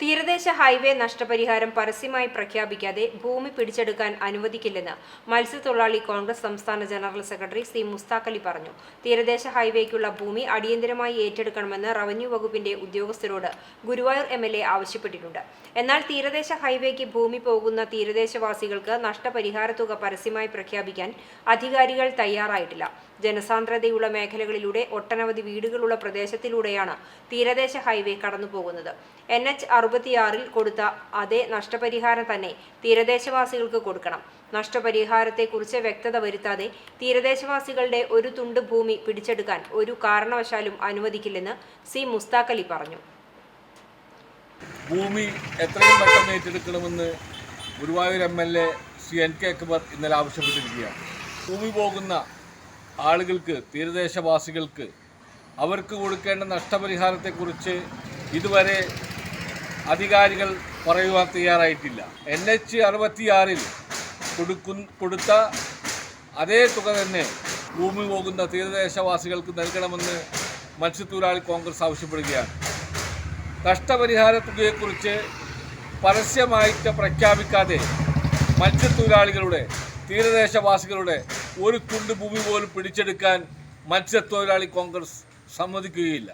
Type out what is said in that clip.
തീരദേശ ഹൈവേ നഷ്ടപരിഹാരം പരസ്യമായി പ്രഖ്യാപിക്കാതെ ഭൂമി പിടിച്ചെടുക്കാൻ അനുവദിക്കില്ലെന്ന് മത്സ്യത്തൊഴിലാളി കോൺഗ്രസ് സംസ്ഥാന ജനറൽ സെക്രട്ടറി സി മുസ്താഖലി പറഞ്ഞു. തീരദേശ ഹൈവേക്കുള്ള ഭൂമി അടിയന്തരമായി ഏറ്റെടുക്കണമെന്ന് റവന്യൂ വകുപ്പിന്റെ ഉദ്യോഗസ്ഥരോട് ഗുരുവായൂർ എം ആവശ്യപ്പെട്ടിട്ടുണ്ട്. എന്നാൽ തീരദേശ ഹൈവേക്ക് ഭൂമി പോകുന്ന തീരദേശവാസികൾക്ക് നഷ്ടപരിഹാര തുക പരസ്യമായി പ്രഖ്യാപിക്കാൻ അധികാരികൾ തയ്യാറായിട്ടില്ല. ജനസാന്ദ്രതയുള്ള മേഖലകളിലൂടെ ഒട്ടനവധി വീടുകളുള്ള പ്രദേശത്തിലൂടെയാണ് തീരദേശ ഹൈവേ കടന്നുപോകുന്നത്. എൻ എച്ച് അറുപത്തിയാറിൽ കൊടുത്ത അതേ നഷ്ടപരിഹാരം തന്നെ തീരദേശവാസികൾക്ക് കൊടുക്കണം. നഷ്ടപരിഹാരത്തെക്കുറിച്ച് വ്യക്തത വരുത്താതെ തീരദേശവാസികളുടെ ഒരു തുണ്ട് ഭൂമി പിടിച്ചെടുക്കാൻ ഒരു കാരണവശാലും അനുവദിക്കില്ലെന്ന് സി മുസ്താഖലി പറഞ്ഞു. ഭൂമി എത്രയും പെട്ടെന്ന് ഏറ്റെടുക്കണമെന്ന് Guruvayur M L A Shri N K Akbar ഇന്നലെ ആവശ്യപ്പെട്ടിരിക്കുകയാണ്. ഭൂമി പോകുന്ന ആളുകൾക്ക് തീരദേശവാസികൾക്ക് അവർക്ക് കൊടുക്കേണ്ട നഷ്ടപരിഹാരത്തെക്കുറിച്ച് ഇതുവരെ അധികാരികൾ പറയുവാൻ തയ്യാറായിട്ടില്ല. എൻ എച്ച് അറുപത്തിയാറിൽ കൊടുക്കു കൊടുത്ത അതേ തുക തന്നെ ഭൂമി പോകുന്ന തീരദേശവാസികൾക്ക് നൽകണമെന്ന് മത്സ്യത്തൊഴിലാളി കോൺഗ്രസ് ആവശ്യപ്പെടുകയാണ്. നഷ്ടപരിഹാര തുകയെക്കുറിച്ച് പരസ്യമായിട്ട് പ്രഖ്യാപിക്കാതെ മത്സ്യത്തൊഴിലാളികളുടെ തീരദേശവാസികളുടെ ഒരു തുണ്ട് ഭൂമി പോലും പിടിച്ചെടുക്കാൻ മത്സ്യത്തൊഴിലാളി കോൺഗ്രസ് സമ്മതിക്കുകയില്ല.